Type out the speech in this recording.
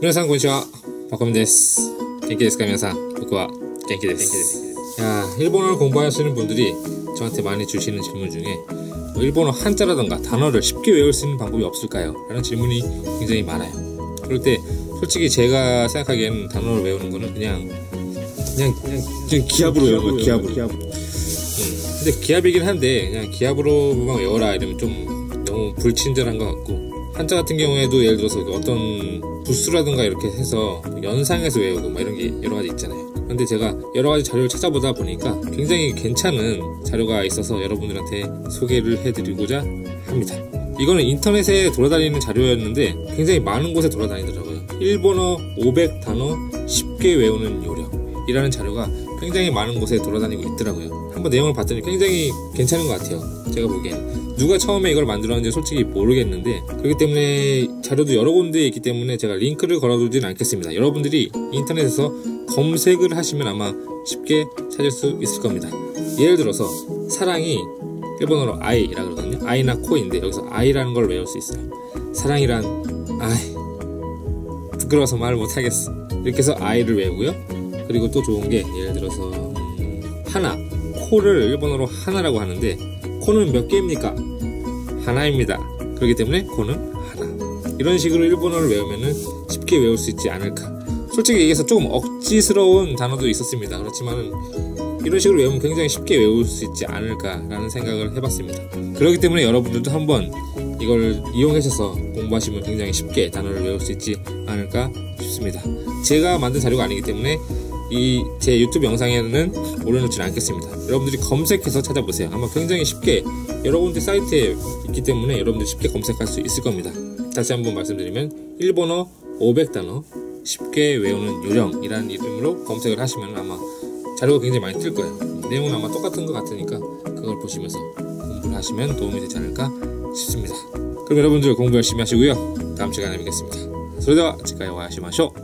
皆さんこんにちはパコミです元気ですか皆さん僕は元気です 야, 일본어를 공부하시는 분들이 저한테 많이 주시는 질문 중에 뭐 일본어 한자라던가 단어를 쉽게 외울 수 있는 방법이 없을까요? 라는 질문이 굉장히 많아요 그럴 때 솔직히 제가 생각하기에는 단어를 외우는 거는 그냥 그냥 그냥, 그냥 기압으로 외우는 거예요 기압으로, 기압으로. 음, 근데 기압이긴 한데 그냥 기압으로만 외워라 이러면 좀 너무 불친절한 것 같고 한자 같은 경우에도 예를 들어서 어떤 부수라든가 이렇게 해서 연상해서 외우고 뭐 이런 게 여러 가지 있잖아요. 근데 제가 여러 가지 자료를 찾아보다 보니까 굉장히 괜찮은 자료가 있어서 여러분들한테 소개를 해드리고자 합니다. 이거는 인터넷에 돌아다니는 자료였는데 굉장히 많은 곳에 돌아다니더라고요. 일본어 500단어 쉽게 외우는 요령이라는 자료가 굉장히 많은 곳에 돌아다니고 있더라고요. 한번 내용을 봤더니 굉장히 괜찮은 것 같아요. 제가 보기엔. 누가 처음에 이걸 만들었는지 솔직히 모르겠는데 그렇기 때문에 자료도 여러 군데에 있기 때문에 제가 링크를 걸어두진 않겠습니다. 여러분들이 인터넷에서 검색을 하시면 아마 쉽게 찾을 수 있을 겁니다. 예를 들어서 사랑이 일본어로 아이라 그러거든요. 아이나 코인데 여기서 아이라는 걸 외울 수 있어요. 사랑이란 아이 부끄러워서 말 못하겠어. 이렇게 해서 아이를 외우고요. 그리고 또 좋은 게 예를 들어서 음, 하나 코를 일본어로 하나라고 하는데 코는 몇 개입니까? 하나입니다. 그렇기 때문에 코는 하나. 이런 식으로 일본어를 외우면은 쉽게 외울 수 있지 않을까. 솔직히 얘기해서 조금 억지스러운 단어도 있었습니다. 그렇지만은 이런 식으로 외우면 굉장히 쉽게 외울 수 있지 않을까라는 생각을 해봤습니다. 그렇기 때문에 여러분들도 한번 이걸 이용하셔서 공부하시면 굉장히 쉽게 단어를 외울 수 있지 않을까 싶습니다. 제가 만든 자료가 아니기 때문에 이 제 유튜브 영상에는 올려놓지는 않겠습니다. 여러분들이 검색해서 찾아보세요. 아마 굉장히 쉽게 여러 군데 사이트에 있기 때문에 여러분들이 쉽게 검색할 수 있을 겁니다. 다시 한번 말씀드리면 일본어 500단어 쉽게 외우는 요령이라는 이름으로 검색을 하시면 아마 자료가 굉장히 많이 뜰 거예요. 내용은 아마 똑같은 것 같으니까 그걸 보시면서 공부를 하시면 도움이 되지 않을까 싶습니다. 그럼 여러분들 공부 열심히 하시고요. 다음 시간에 뵙겠습니다. それでは次回お会いしましょう。